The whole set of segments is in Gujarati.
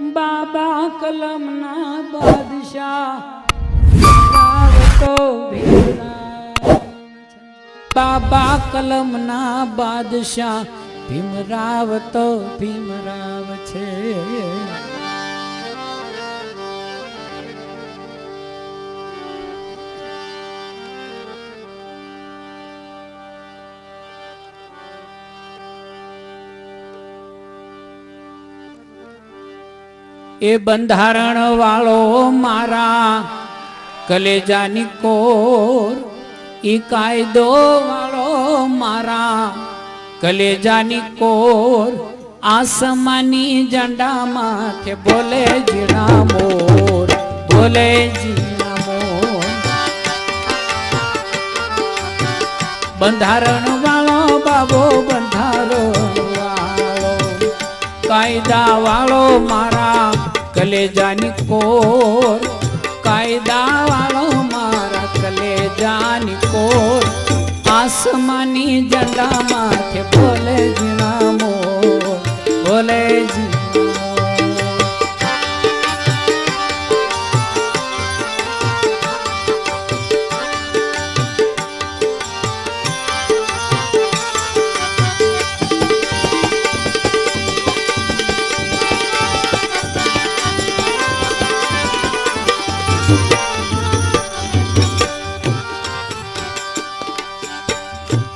બાબા કલમના બાદશાહ. તો. બાબા કલમના બાદશાહ. ભીમરાવ તો ભીમરાવ છે. એ બંધારણ વાળો મારા કલેજાની કોર, ઈ કાયદો વાળો મારા કલેજાની કોર, આસમાની ઝંડા માથે બોલે જીણા મોર બોલે જીણા મોર. બંધારણ વાળો બાબો, બંધારણ વાળો, કાયદા વાળો મારા કલેજાની કોર કાયદા વાળો મારા કલેજાની કોર આસમાની ઝંડા માથે ભોલે જીણા મોર ભોલે જીણા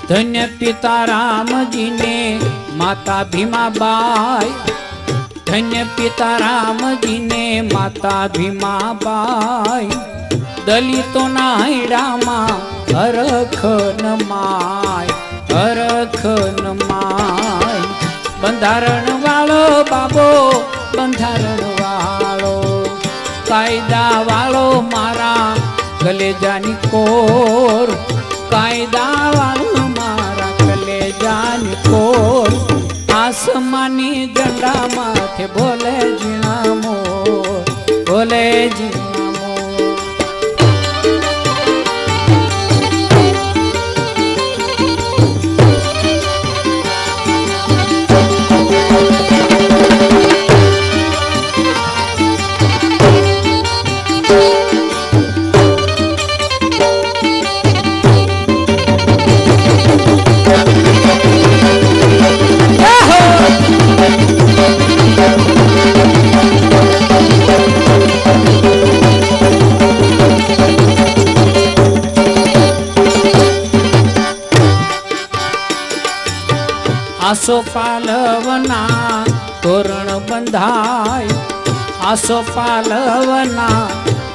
ધન્ય પિતા રામજીને માતા ભીમાબાઈ. ધન્ય પિતા રામજીને માતા ભીમાબાઈ. દલિતોના હૈડામાં હરખ નમાય હરખ નમાય બંધારણ વાળો બાબો, બંધારણ વાળો. કાયદા વાળો મારા કલેજાની કોર. કાયદા વાળો કોર આસમાની ઝંડા માથે બોલે જીણા મોર. બોલે જીણા આસો પાલવના તોરણ બંધાય. આસો પાલવના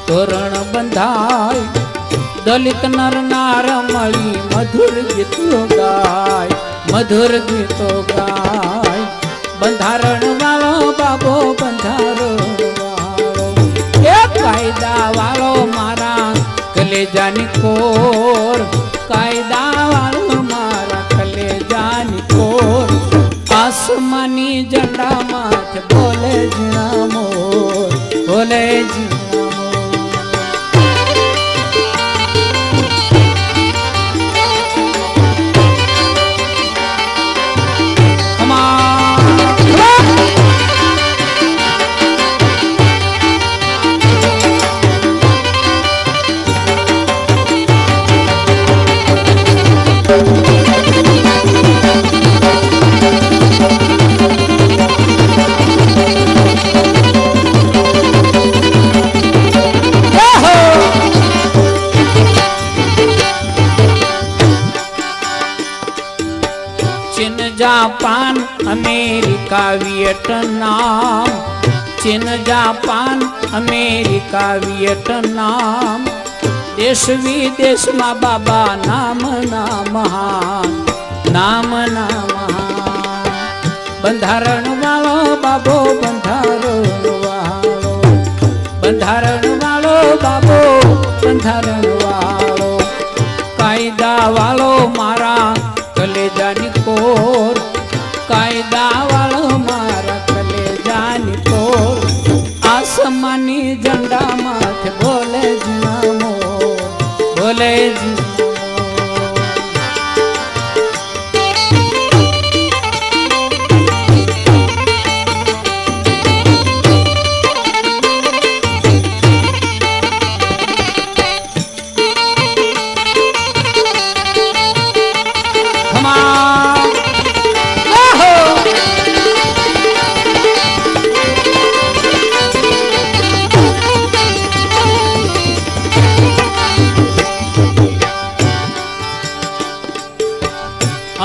તોરણ બંધાય. દલિત નર નાર મળી મધુર ગીતો ગાય. મધુર ગીતો ગાય. બંધારણ વાળો બાબો બંધારણ વાળો. એ કાયદા વાળો મારા કલેજાની કોર. કાયદા જાપાન અમેરિકા વિયેટનામ ચીન, જાપાન અમેરિકા વિયેટનામ દેશ વિદેશમાં બાબા નામ ના મહાન નામ ના મહાન બંધારણ વાળો બાબો બંધારણ વાળો બંધારણ વાળો બાબો બંધારણ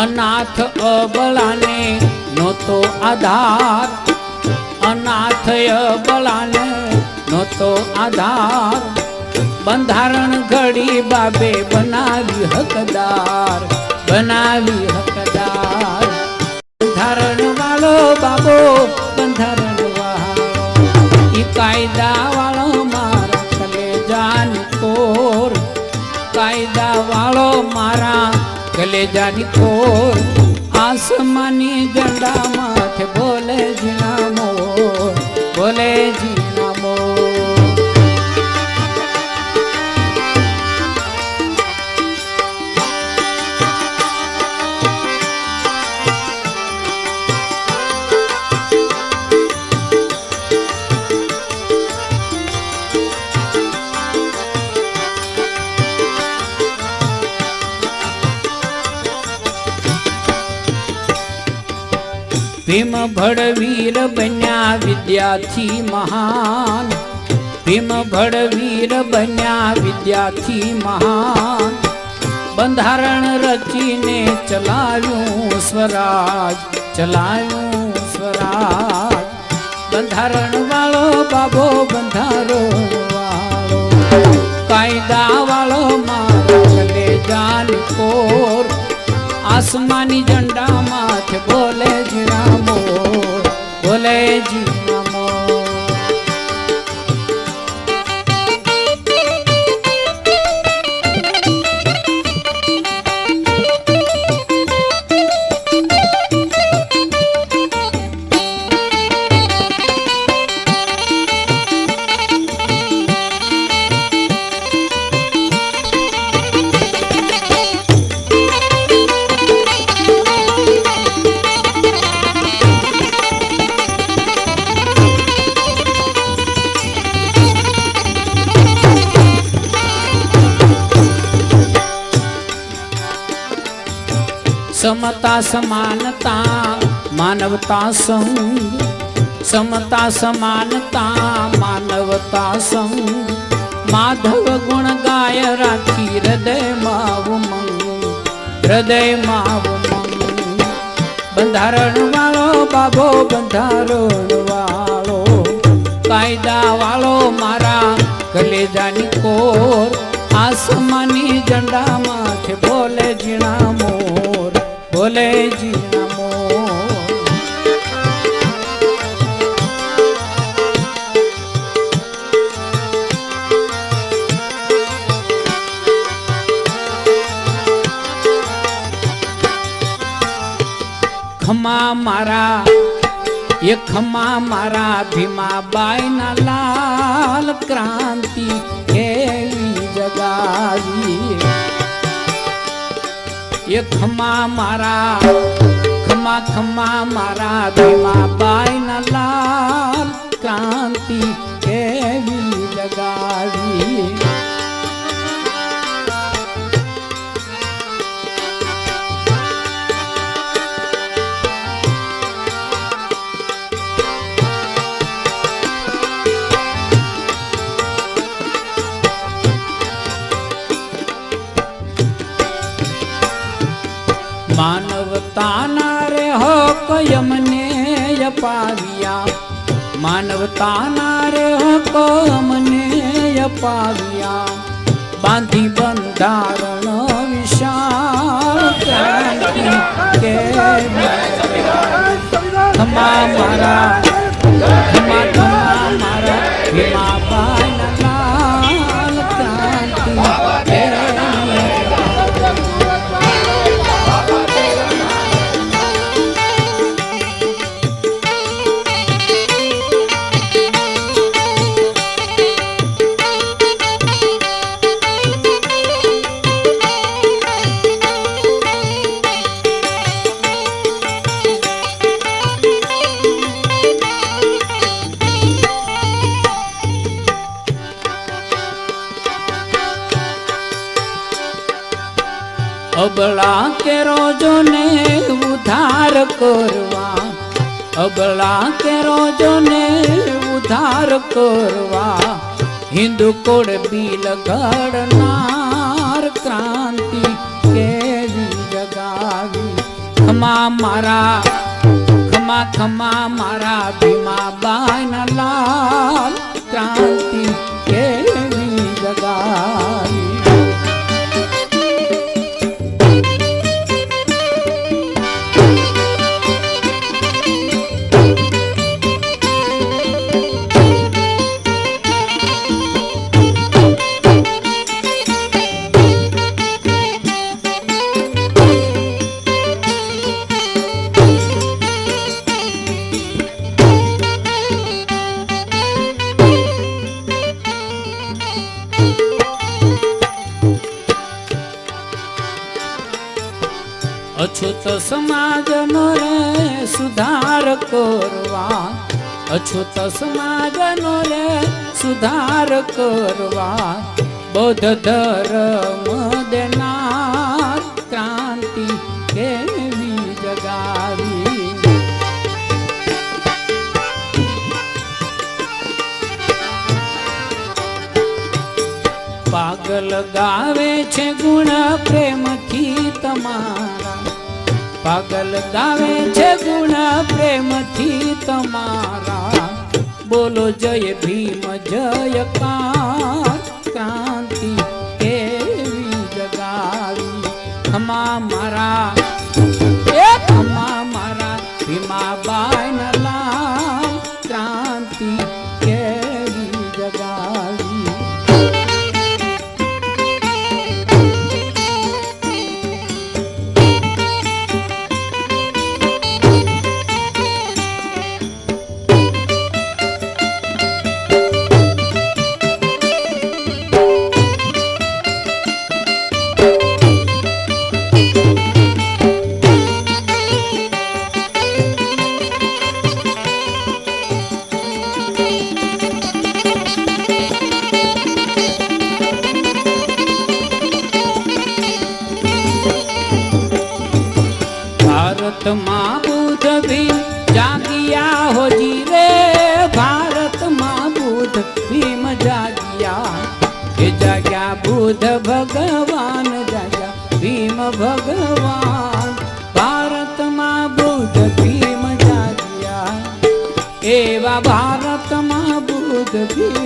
અનાથ અબળાને નહોતો આધાર. અનાથ અબળાને નહોતો આધાર. બંધારણ ઘડી બાબે બનાવી હકદાર બનાવી હકદાર. બંધારણ વાળો બાબો બંધારણ વાળો. ઈ કાયદા વાળો કલેજાની કોર આસમાની ઝંડા માથે બોલે જીણા મોર. બોલે જીણા ભીમ ભડવીર બન્યા વિદ્યાથી મહાન. ભીમ ભડવીર બન્યા વિદ્યાથી મહાન. બંધારણ રચીને ચલાવ્યું સ્વરાજ ચલાવ્યું સ્વરાજ. બંધારણ વાળો બાબો, બંધારો વાળો. કાયદા વાળો મારો જાન કોર. આસમાની ઝંડા માથે બોલે જીરામો બોલે સમતા સમાનતા માનવતા સંગ સમતા સમાનતા માનવતા સંગ માધવ ગુણ ગાય રાખી હૃદયમાં ઉમંગ હૃદયમાં ઉમંગ બંધારણ વાળો બાબો બંધારણ વાળો કાયદા વાળો મારા કલેજાની કોર આસમાની ઝંડા માથે બોલે જીણા મોર ખમા મારા એ ખમા મારા ભીમા બાઈના લાલ ક્રાંતિ એવી જગાવી. એ ખમા મારા ખમા ખમા મારા દેવા બાઈ ના લાલ ક્રાંતિ કેવી જગાવી માનવતાના રે હો કયમને અપાવ્યા. બાંધી બંધારણ વિશાળ કે મારા મારા અબળા કે રોજોને ઉધાર કરવા અબળા કે રોજોને ઉધાર કરવા, હિન્દુ કોડ બિલ ઘડનાર ક્રાંતિ કેવી જગાવી? ખમા મારા, ખમા ખમા મારા ભીમા બાઈના લાલ ક્રાંતિ કેવી જગાવી? અછૂત સમાજનો રે સુધાર કરવા. અછૂત સમાજનો રે સુધાર કરવા. બૌદ્ધ ધર્મ દેનાર ક્રાંતિ કેવી જગાવી? પાગલ ગાવે છે ગુણ પ્રેમથી તમારા. પાગલ ગાવે છે ગુણ પ્રેમથી તમારા. બોલો જય ભીમ, જય કાર ક્રાંતિ કેવી જગાવી. હમા મારા જાગ્યા એવા